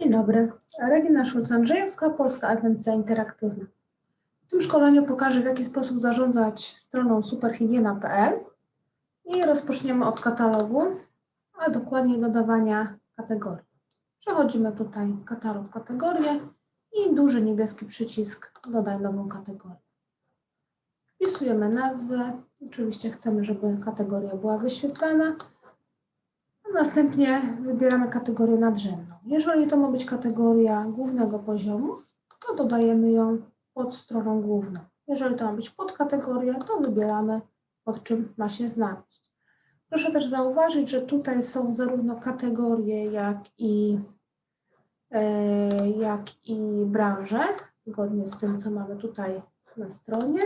Dzień dobry. Regina Szulc-Andrzejewska, Polska Agencja Interaktywna. W tym szkoleniu pokażę, w jaki sposób zarządzać stroną superhigiena.pl i rozpoczniemy od katalogu, a dokładnie dodawania kategorii. Przechodzimy tutaj katalog, kategorię i duży niebieski przycisk dodaj nową kategorię. Wpisujemy nazwę. Oczywiście chcemy, żeby kategoria była wyświetlana. A następnie wybieramy kategorię nadrzędną. Jeżeli to ma być kategoria głównego poziomu, to dodajemy ją pod stroną główną. Jeżeli to ma być podkategoria, to wybieramy pod czym ma się znaleźć. Proszę też zauważyć, że tutaj są zarówno kategorie, jak i, e, jak i branże, zgodnie z tym, co mamy tutaj na stronie.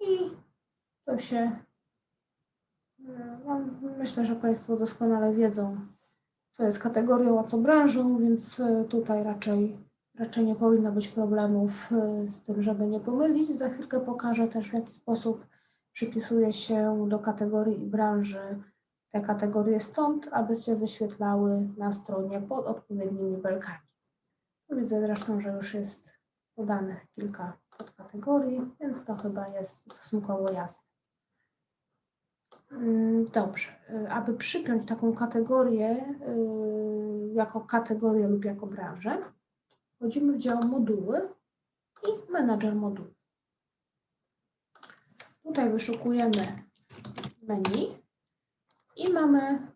I to się no, myślę, że Państwo doskonale wiedzą, co jest kategorią, a co branżą, więc e, tutaj raczej, raczej nie powinno być problemów e, z tym, żeby nie pomylić. Za chwilkę pokażę też, w jaki sposób przypisuje się do kategorii i branży te kategorie stąd, aby się wyświetlały na stronie pod odpowiednimi belkami. Widzę zresztą, że już jest podanych kilka podkategorii, więc to chyba jest stosunkowo jasne. Mm, Dobrze. Y, Aby przypiąć taką kategorię y, jako kategorię lub jako branżę, wchodzimy w dział moduły i menadżer modułów. Tutaj wyszukujemy menu i mamy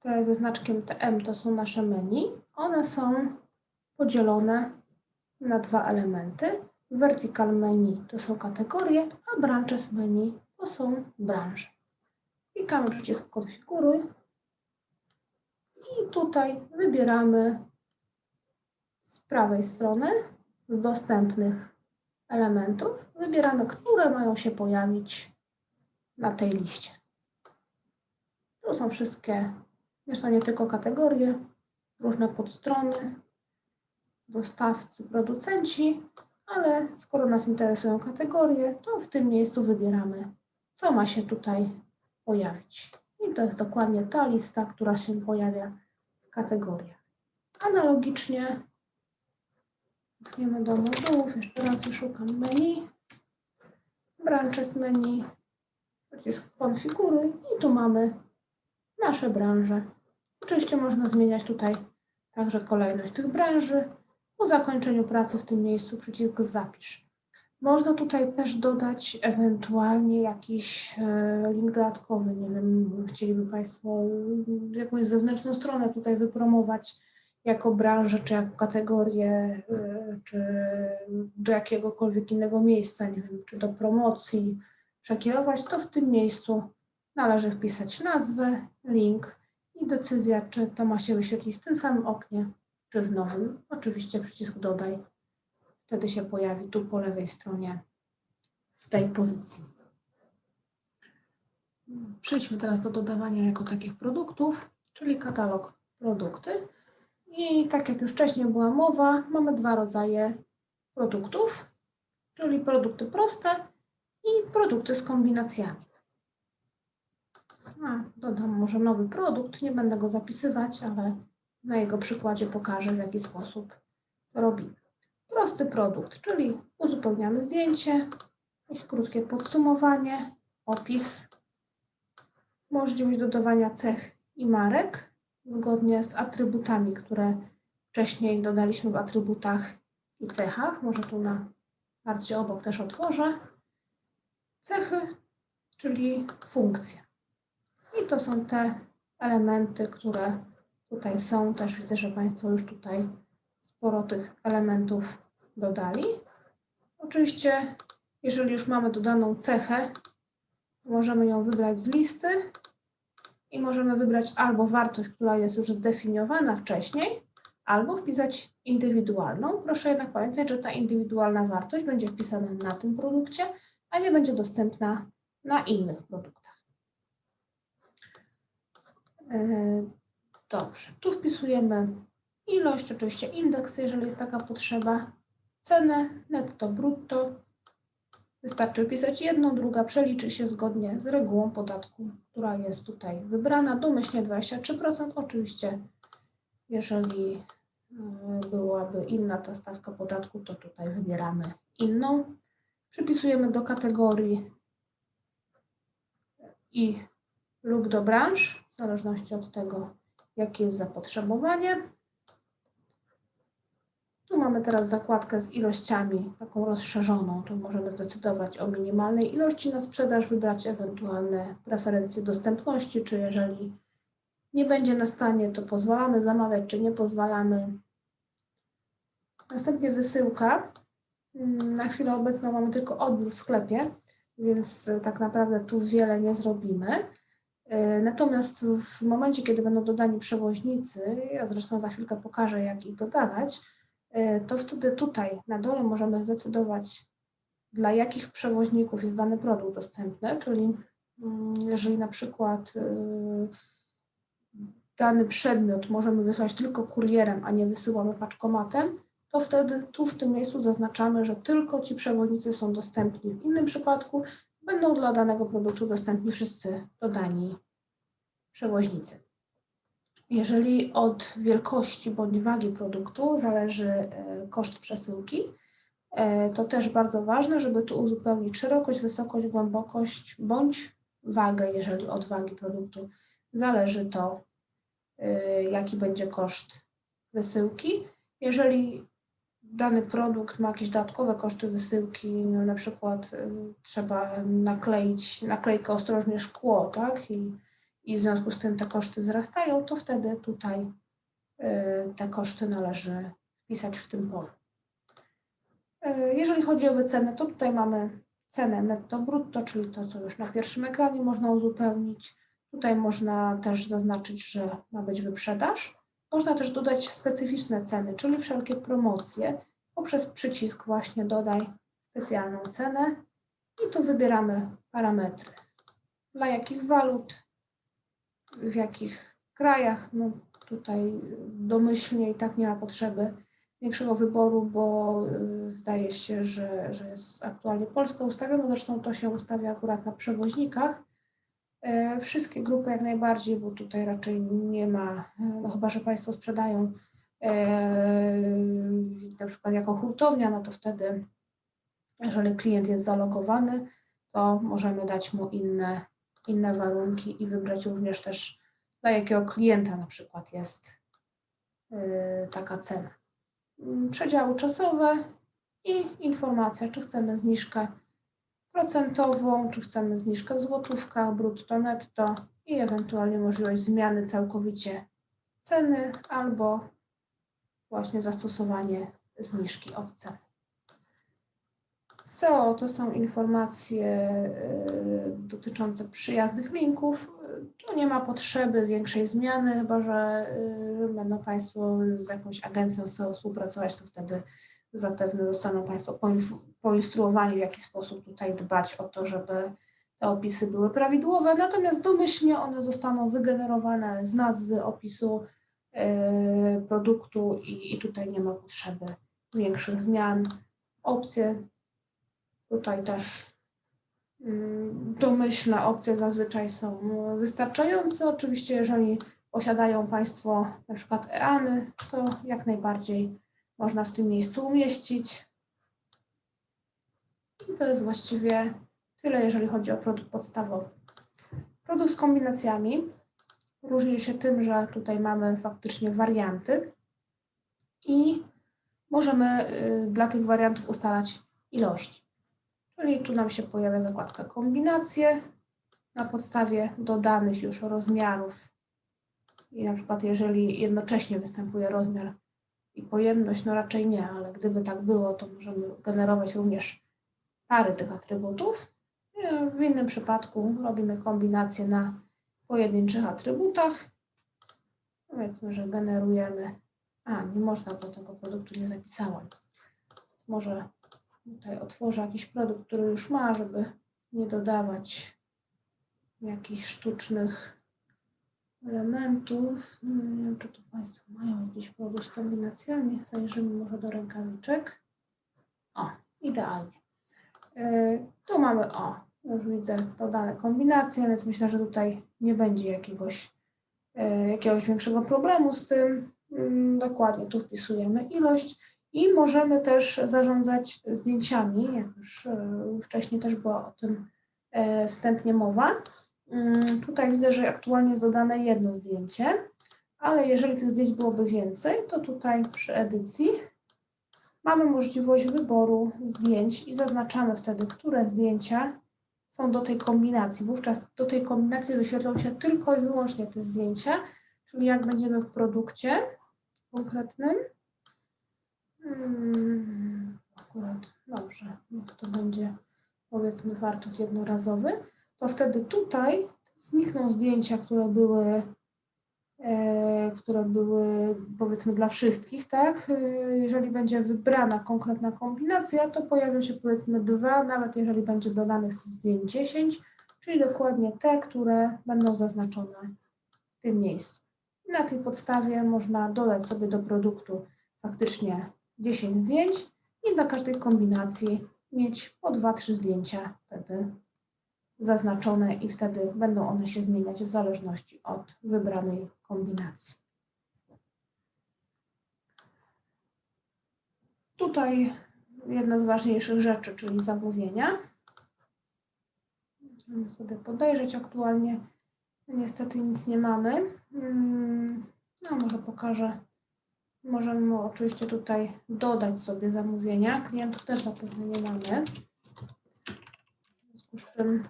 te ze znaczkiem TM, to są nasze menu. One są podzielone na dwa elementy. Vertical menu to są kategorie, a branches menu są branże. Klikamy przycisk konfiguruj i tutaj wybieramy z prawej strony z dostępnych elementów, wybieramy, które mają się pojawić na tej liście. Tu są wszystkie, zresztą nie tylko kategorie, różne podstrony, dostawcy, producenci, ale skoro nas interesują kategorie, to w tym miejscu wybieramy co ma się tutaj pojawić. I to jest dokładnie ta lista, która się pojawia w kategoriach. Analogicznie wchodzimy do modułów, jeszcze raz wyszukam menu, branches menu, przycisk konfiguruj i tu mamy nasze branże. Oczywiście można zmieniać tutaj także kolejność tych branży. Po zakończeniu pracy w tym miejscu przycisk zapisz. Można tutaj też dodać ewentualnie jakiś e, link dodatkowy. Nie wiem, chcieliby Państwo jakąś zewnętrzną stronę tutaj wypromować jako branżę, czy jako kategorię, e, czy do jakiegokolwiek innego miejsca, nie wiem, czy do promocji przekierować, to w tym miejscu należy wpisać nazwę, link i decyzja, czy to ma się wyświetlić w tym samym oknie, czy w nowym. Oczywiście przycisk dodaj wtedy się pojawi tu po lewej stronie w tej pozycji. Przejdźmy teraz do dodawania jako takich produktów, czyli katalog produkty. I tak jak już wcześniej była mowa, mamy dwa rodzaje produktów, czyli produkty proste i produkty z kombinacjami. A, dodam może nowy produkt, nie będę go zapisywać, ale na jego przykładzie pokażę, w jaki sposób to robimy prosty produkt, czyli uzupełniamy zdjęcie, jakieś krótkie podsumowanie, opis, możliwość dodawania cech i marek zgodnie z atrybutami, które wcześniej dodaliśmy w atrybutach i cechach. Może tu na bardziej obok też otworzę. Cechy, czyli funkcje. I to są te elementy, które tutaj są. Też widzę, że Państwo już tutaj sporo tych elementów dodali. Oczywiście, jeżeli już mamy dodaną cechę, możemy ją wybrać z listy i możemy wybrać albo wartość, która jest już zdefiniowana wcześniej, albo wpisać indywidualną. Proszę jednak pamiętać, że ta indywidualna wartość będzie wpisana na tym produkcie, a nie będzie dostępna na innych produktach. E, dobrze, tu wpisujemy ilość, oczywiście indeks, jeżeli jest taka potrzeba, cenę netto brutto. Wystarczy wpisać jedną, druga przeliczy się zgodnie z regułą podatku, która jest tutaj wybrana. Domyślnie 23%. Oczywiście Jeżeli y, byłaby inna ta stawka podatku, to tutaj wybieramy inną. Przypisujemy do kategorii i lub do branż, w zależności od tego, jakie jest zapotrzebowanie. Mamy teraz zakładkę z ilościami, taką rozszerzoną. Tu możemy zdecydować o minimalnej ilości na sprzedaż, wybrać ewentualne preferencje dostępności, czy jeżeli nie będzie na stanie, to pozwalamy zamawiać, czy nie pozwalamy. Następnie wysyłka. Mm, Na chwilę obecną mamy tylko odbiór w sklepie, więc y, tak naprawdę tu wiele nie zrobimy. Y, Natomiast w momencie, kiedy będą dodani przewoźnicy, ja zresztą za chwilkę pokażę, jak ich dodawać, to wtedy tutaj na dole możemy zdecydować, dla jakich przewoźników jest dany produkt dostępny, czyli mm, jeżeli na przykład y, dany przedmiot możemy wysłać tylko kurierem, a nie wysyłamy paczkomatem, to wtedy tu w tym miejscu zaznaczamy, że tylko ci przewoźnicy są dostępni. W innym przypadku będą dla danego produktu dostępni wszyscy dodani przewoźnicy. Jeżeli od wielkości bądź wagi produktu zależy e, koszt przesyłki, e, to też bardzo ważne, żeby tu uzupełnić szerokość, wysokość, głębokość bądź wagę, jeżeli od wagi produktu zależy to, e, jaki będzie koszt wysyłki. Jeżeli dany produkt ma jakieś dodatkowe koszty wysyłki, no na przykład trzeba nakleić naklejkę ostrożnie szkło, tak? I, I w związku z tym te koszty wzrastają, to wtedy tutaj y, te koszty należy wpisać w tym polu. Y, Jeżeli chodzi o wycenę, to tutaj mamy cenę netto brutto, czyli to, co już na pierwszym ekranie można uzupełnić. Tutaj można też zaznaczyć, że ma być wyprzedaż. Można też dodać specyficzne ceny, czyli wszelkie promocje poprzez przycisk właśnie dodaj specjalną cenę i tu wybieramy parametry. Dla jakich walut, w jakich krajach, no tutaj domyślnie i tak nie ma potrzeby większego wyboru, bo y, zdaje się, że, że jest aktualnie Polska ustawiona, zresztą to się ustawia akurat na przewoźnikach. E, Wszystkie grupy jak najbardziej, bo tutaj raczej nie ma, no chyba że Państwo sprzedają e, na przykład jako hurtownia, no to wtedy, jeżeli klient jest zalogowany, to możemy dać mu inne, inne warunki i wybrać również też dla jakiego klienta na przykład jest e, taka cena. Mm, Przedziały czasowe i informacja, czy chcemy zniżkę procentową, czy chcemy zniżkę w złotówkach, brutto, netto i ewentualnie możliwość zmiany całkowicie ceny albo właśnie zastosowanie zniżki od ceny. SEO to są informacje y, dotyczące przyjaznych linków. Tu nie ma potrzeby większej zmiany, chyba że y, będą Państwo z jakąś agencją SEO współpracować, to wtedy zapewne zostaną Państwo poinstruowani, w jaki sposób tutaj dbać o to, żeby te opisy były prawidłowe. Natomiast domyślnie one zostaną wygenerowane z nazwy opisu e, produktu i, i tutaj nie ma potrzeby większych zmian. Opcje tutaj też mm, domyślne opcje zazwyczaj są wystarczające. Oczywiście, jeżeli posiadają Państwo na przykład EANy, to jak najbardziej można w tym miejscu umieścić. I to jest właściwie tyle, jeżeli chodzi o produkt podstawowy. Produkt z kombinacjami różni się tym, że tutaj mamy faktycznie warianty i możemy y, dla tych wariantów ustalać ilości. Czyli tu nam się pojawia zakładka kombinacje na podstawie dodanych już rozmiarów. I na przykład jeżeli jednocześnie występuje rozmiar i pojemność, no raczej nie, ale gdyby tak było, to możemy generować również pary tych atrybutów. E, W innym przypadku robimy kombinację na pojedynczych atrybutach. Powiedzmy, że generujemy. A, nie można, bo tego produktu nie zapisałam. Więc może tutaj otworzę jakiś produkt, który już ma, żeby nie dodawać jakichś sztucznych elementów. Nie wiem, czy tu Państwo mają jakiś produkt z kombinacjami. Zajrzymy może do rękawiczek. O, idealnie. Yy, Tu mamy, o, już widzę dodane kombinacje, więc myślę, że tutaj nie będzie jakiegoś, yy, jakiegoś większego problemu z tym. Mm, Dokładnie, tu wpisujemy ilość i możemy też zarządzać zdjęciami, jak już e, wcześniej też była o tym e, wstępnie mowa. Mm, Tutaj widzę, że aktualnie jest dodane jedno zdjęcie, ale jeżeli tych zdjęć byłoby więcej, to tutaj przy edycji mamy możliwość wyboru zdjęć i zaznaczamy wtedy, które zdjęcia są do tej kombinacji. Wówczas do tej kombinacji wyświetlą się tylko i wyłącznie te zdjęcia, czyli jak będziemy w produkcie konkretnym. Hmm, akurat dobrze, niech to będzie powiedzmy wartość jednorazowy, to wtedy tutaj znikną zdjęcia, które były, e, które były powiedzmy dla wszystkich, tak? E, jeżeli będzie wybrana konkretna kombinacja, to pojawią się powiedzmy dwa, nawet jeżeli będzie dodanych zdjęć 10, czyli dokładnie te, które będą zaznaczone w tym miejscu. Na tej podstawie można dodać sobie do produktu faktycznie 10 zdjęć i dla każdej kombinacji mieć po 2-3 zdjęcia wtedy zaznaczone i wtedy będą one się zmieniać w zależności od wybranej kombinacji. Tutaj jedna z ważniejszych rzeczy, czyli zamówienia. Możemy sobie podejrzeć aktualnie. Niestety nic nie mamy. Mm, No, może pokażę. Możemy oczywiście tutaj dodać sobie zamówienia. Klientów też zapewne nie mamy. W związku z czym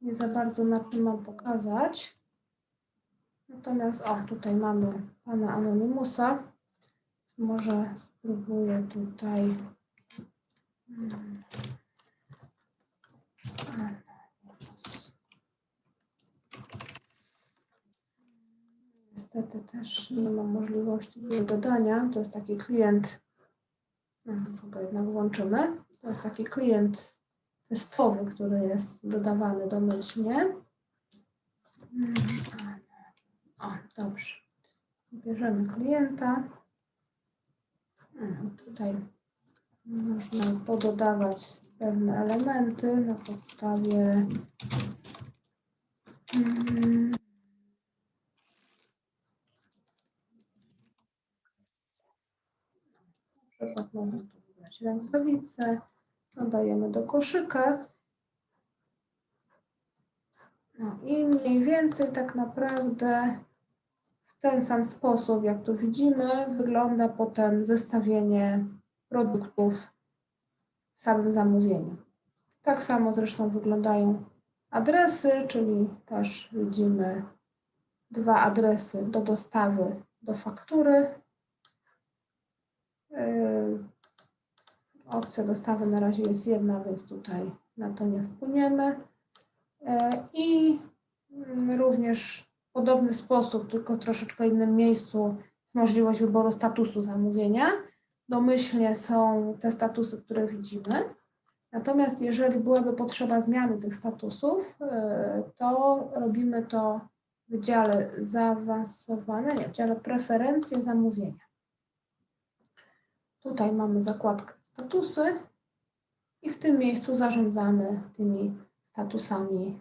nie za bardzo na tym mam pokazać. Natomiast o, tutaj mamy pana Anonymusa. Może spróbuję tutaj. Niestety też nie mam możliwości dodania. To jest taki klient. Hmm, Chyba jednak włączymy. To jest taki klient testowy, który jest dodawany domyślnie. Mm, O, dobrze. Bierzemy klienta. Mm, Tutaj można pododawać pewne elementy na podstawie można tu wybrać rękawice, dodajemy do koszyka. No i mniej więcej tak naprawdę w ten sam sposób, jak tu widzimy, wygląda potem zestawienie produktów w samym zamówieniu. Tak samo zresztą wyglądają adresy, czyli też widzimy dwa adresy do dostawy, do faktury. Yy, Opcja dostawy na razie jest jedna, więc tutaj na to nie wpłyniemy. E, I mm, również w podobny sposób, tylko w troszeczkę innym miejscu, jest możliwość wyboru statusu zamówienia. Domyślnie są te statusy, które widzimy. Natomiast jeżeli byłaby potrzeba zmiany tych statusów, e, to robimy to w dziale zaawansowane, nie, w dziale preferencje zamówienia. Tutaj mamy zakładkę statusy i w tym miejscu zarządzamy tymi statusami.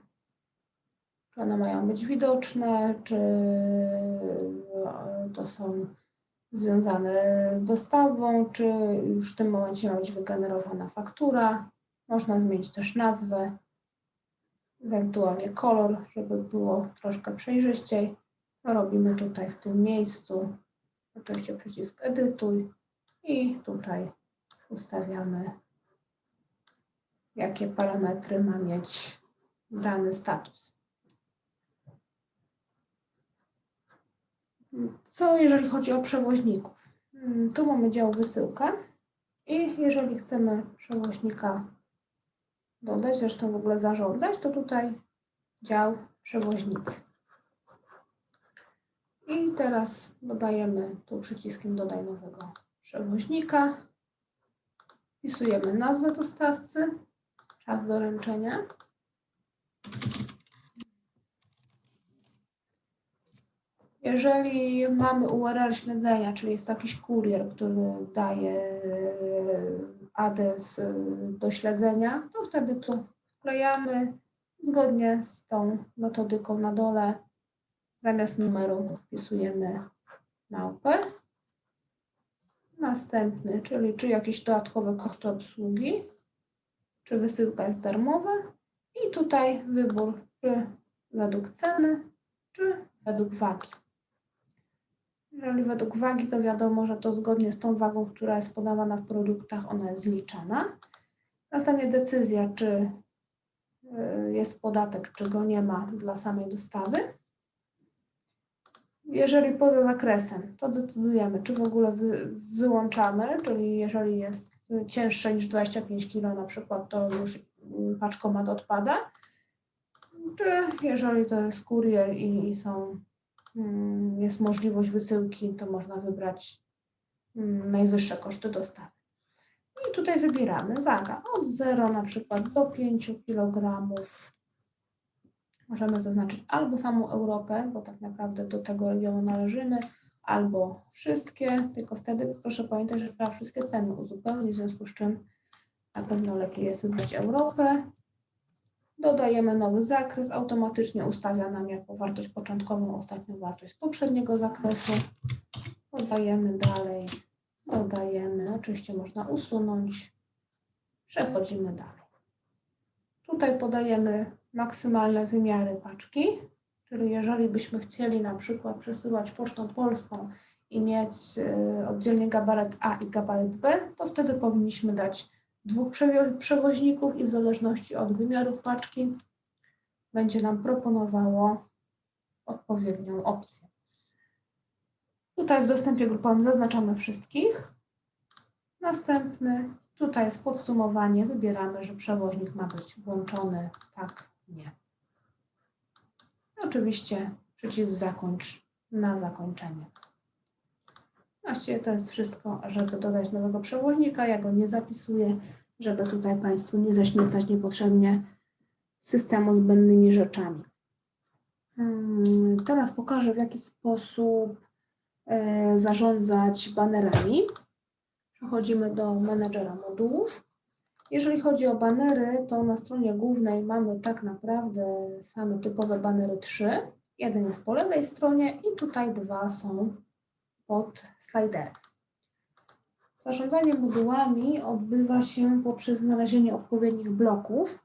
Czy one mają być widoczne, czy e, to są związane z dostawą, czy już w tym momencie ma być wygenerowana faktura. Można zmienić też nazwę, ewentualnie kolor, żeby było troszkę przejrzyściej. To robimy tutaj w tym miejscu. Oczywiście przycisk edytuj i tutaj ustawiamy, jakie parametry ma mieć dany status. Co jeżeli chodzi o przewoźników? Mm, Tu mamy dział wysyłka i jeżeli chcemy przewoźnika dodać, zresztą w ogóle zarządzać, to tutaj dział przewoźnicy. I teraz dodajemy tu przyciskiem dodaj nowego przewoźnika. Wpisujemy nazwę dostawcy, czas doręczenia. Jeżeli mamy URL śledzenia, czyli jest jakiś kurier, który daje adres y, do śledzenia, to wtedy tu wklejamy zgodnie z tą metodyką na dole. Zamiast numeru wpisujemy małpę. Następny, czyli czy jakieś dodatkowe koszty obsługi, czy wysyłka jest darmowa. I tutaj wybór, czy według ceny, czy według wagi. Jeżeli według wagi, to wiadomo, że to zgodnie z tą wagą, która jest podawana w produktach, ona jest zliczana. Następnie decyzja, czy y, jest podatek, czy go nie ma dla samej dostawy. Jeżeli poza zakresem, to decydujemy, czy w ogóle wy, wyłączamy, czyli jeżeli jest cięższe niż 25 kg na przykład, to już paczkomat odpada. Czy jeżeli to jest kurier i, i są, mm, jest możliwość wysyłki, to można wybrać mm, najwyższe koszty dostawy. I tutaj wybieramy waga od 0 na przykład do 5 kg. Możemy zaznaczyć albo samą Europę, bo tak naprawdę do tego regionu należymy, albo wszystkie, tylko wtedy proszę pamiętać, że trzeba wszystkie ceny uzupełnić, w związku z czym na pewno lepiej jest wybrać Europę. Dodajemy nowy zakres, automatycznie ustawia nam jako wartość początkową ostatnią wartość z poprzedniego zakresu. Dodajemy dalej, dodajemy, oczywiście można usunąć, przechodzimy dalej. Tutaj podajemy maksymalne wymiary paczki, czyli jeżeli byśmy chcieli na przykład przesyłać pocztą polską i mieć y, oddzielnie gabaryt A i gabaryt B, to wtedy powinniśmy dać dwóch przewo- przewoźników i w zależności od wymiarów paczki będzie nam proponowało odpowiednią opcję. Tutaj w dostępie grupowym zaznaczamy wszystkich. Następny, tutaj jest podsumowanie. Wybieramy, że przewoźnik ma być włączony, tak, nie. Oczywiście przycisk zakończ na zakończenie. Właściwie to jest wszystko, żeby dodać nowego przewoźnika. Ja go nie zapisuję, żeby tutaj Państwu nie zaśmiecać niepotrzebnie systemu zbędnymi rzeczami. Hmm, Teraz pokażę, w jaki sposób e, zarządzać banerami. Przechodzimy do menedżera modułów. Jeżeli chodzi o banery, to na stronie głównej mamy tak naprawdę same typowe banery 3. Jeden jest po lewej stronie i tutaj dwa są pod sliderem. Zarządzanie modułami odbywa się poprzez znalezienie odpowiednich bloków.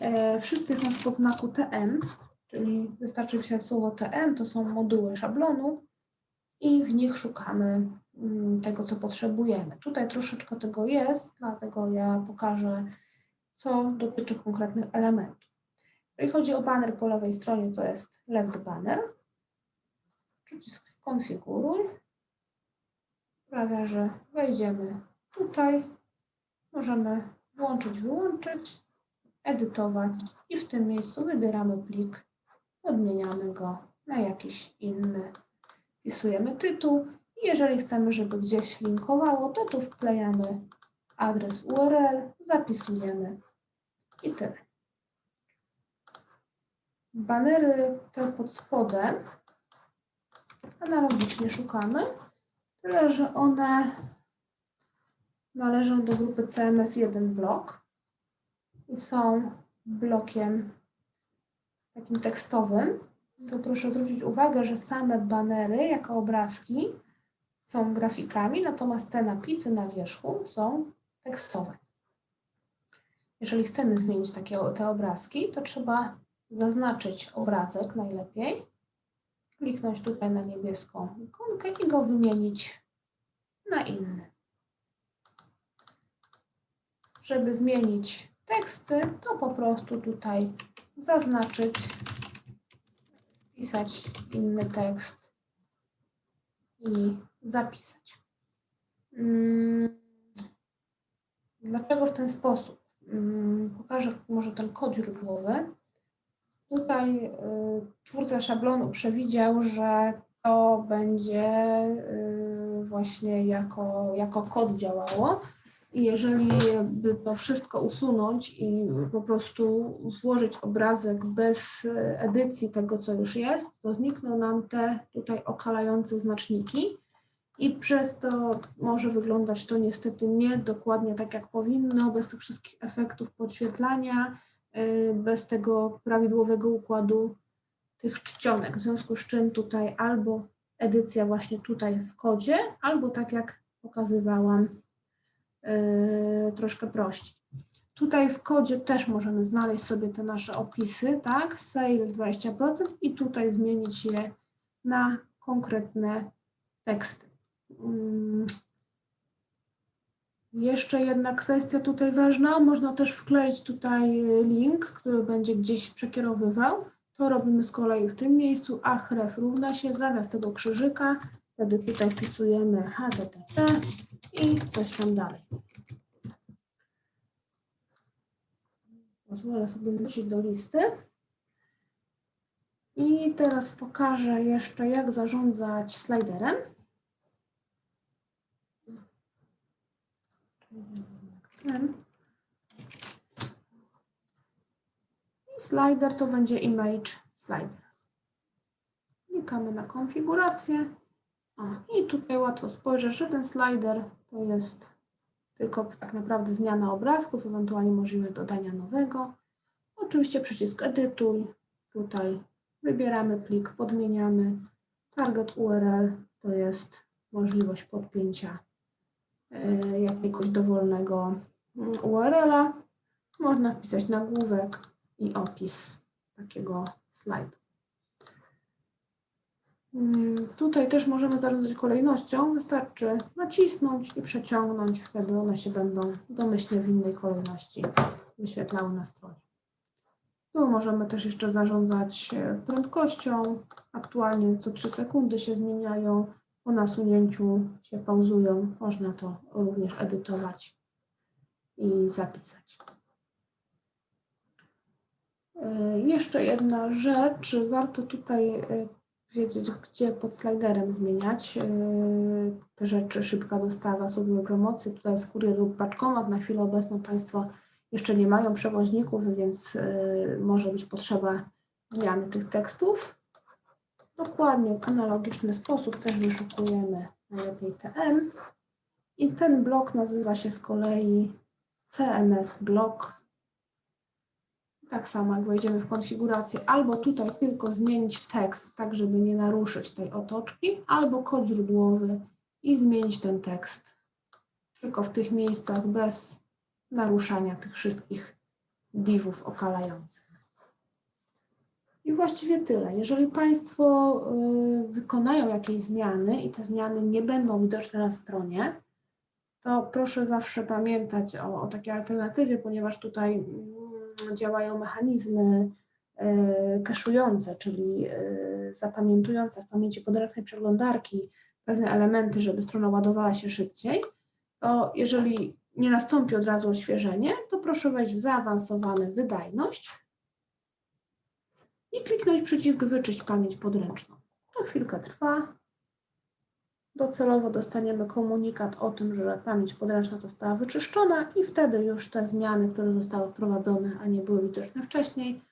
E, Wszystkie są spod znaku TM, czyli wystarczy wpisać słowo TM, to są moduły szablonu i w nich szukamy tego, co potrzebujemy. Tutaj troszeczkę tego jest, dlatego ja pokażę, co dotyczy konkretnych elementów. Jeżeli chodzi o banner po lewej stronie, to jest left banner. Przycisk konfiguruj sprawia, że wejdziemy tutaj, możemy włączyć, wyłączyć, edytować i w tym miejscu wybieramy plik, odmieniamy go na jakiś inny, wpisujemy tytuł jeżeli chcemy, żeby gdzieś linkowało, to tu wklejamy adres URL, zapisujemy i tyle. Banery te pod spodem analogicznie szukamy. Tyle, że one należą do grupy CMS1 blok i są blokiem takim tekstowym. To proszę zwrócić uwagę, że same banery jako obrazki są grafikami, natomiast te napisy na wierzchu są tekstowe. Jeżeli chcemy zmienić takie te obrazki, to trzeba zaznaczyć obrazek najlepiej kliknąć tutaj na niebieską ikonkę i go wymienić na inny. Żeby zmienić teksty, to po prostu tutaj zaznaczyć, pisać inny tekst i zapisać. Mm, Dlaczego w ten sposób? Mm, Pokażę może ten kod źródłowy. Tutaj y, twórca szablonu przewidział, że to będzie y, właśnie jako, jako kod działało. I jeżeli by to wszystko usunąć i po prostu włożyć obrazek bez edycji tego, co już jest, to znikną nam te tutaj okalające znaczniki i przez to może wyglądać to niestety nie dokładnie tak, jak powinno, bez tych wszystkich efektów podświetlania, y, bez tego prawidłowego układu tych czcionek, w związku z czym tutaj albo edycja właśnie tutaj w kodzie, albo tak jak pokazywałam, yy, troszkę prościej. Tutaj w kodzie też możemy znaleźć sobie te nasze opisy, tak? Sale 20% i tutaj zmienić je na konkretne teksty. Mm. Jeszcze jedna kwestia tutaj ważna. Można też wkleić tutaj link, który będzie gdzieś przekierowywał. To robimy z kolei w tym miejscu, a href równa się zamiast tego krzyżyka. Wtedy tutaj wpisujemy http i coś tam dalej. Pozwolę sobie wrócić do listy. I teraz pokażę jeszcze, jak zarządzać sliderem. Ten. I slider to będzie image slider. Klikamy na konfigurację. O, I tutaj łatwo spojrzeć, że ten slider to jest tylko tak naprawdę zmiana obrazków, ewentualnie możliwość dodania nowego. Oczywiście przycisk edytuj. Tutaj wybieramy plik, podmieniamy. Target URL to jest możliwość podpięcia jakiegoś dowolnego mm, URL-a. Można wpisać nagłówek i opis takiego slajdu. Mm, Tutaj też możemy zarządzać kolejnością. Wystarczy nacisnąć i przeciągnąć, wtedy one się będą domyślnie w innej kolejności wyświetlały na stronie. Tu możemy też jeszcze zarządzać e, prędkością. Aktualnie co 3 sekundy się zmieniają. Po nasunięciu się pauzują. Można to również edytować i zapisać. E, Jeszcze jedna rzecz. Warto tutaj e, wiedzieć, gdzie pod sliderem zmieniać yy, te rzeczy. Szybka dostawa, służby promocji. Tutaj jest kurier lub paczkomat. Na chwilę obecną Państwo jeszcze nie mają przewoźników, więc może być potrzeba zmiany tych tekstów. Dokładnie w analogiczny sposób też wyszukujemy najlepiej TM. I ten blok nazywa się z kolei CMS blok tak samo jak wejdziemy w konfigurację, albo tutaj tylko zmienić tekst, tak żeby nie naruszyć tej otoczki, albo kod źródłowy i zmienić ten tekst tylko w tych miejscach bez naruszania tych wszystkich divów okalających. I właściwie tyle. Jeżeli Państwo y, wykonają jakieś zmiany i te zmiany nie będą widoczne na stronie, to proszę zawsze pamiętać o, o takiej alternatywie, ponieważ tutaj mm, działają mechanizmy e, kaszujące, czyli e, zapamiętujące w pamięci podręcznej przeglądarki pewne elementy, żeby strona ładowała się szybciej, to jeżeli nie nastąpi od razu odświeżenie, to proszę wejść w zaawansowane wydajność i kliknąć przycisk wyczyść pamięć podręczną. To chwilkę trwa. Docelowo dostaniemy komunikat o tym, że pamięć podręczna została wyczyszczona i wtedy już te zmiany, które zostały wprowadzone, a nie były widoczne wcześniej,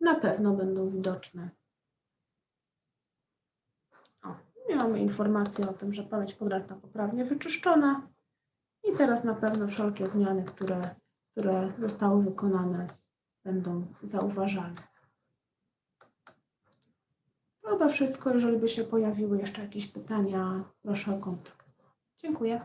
na pewno będą widoczne. O, mamy informację o tym, że pamięć podręczna poprawnie wyczyszczona i teraz na pewno wszelkie zmiany, które, które zostały wykonane, będą zauważalne. Chyba wszystko. Jeżeli by się pojawiły jeszcze jakieś pytania, proszę o kontakt. Dziękuję.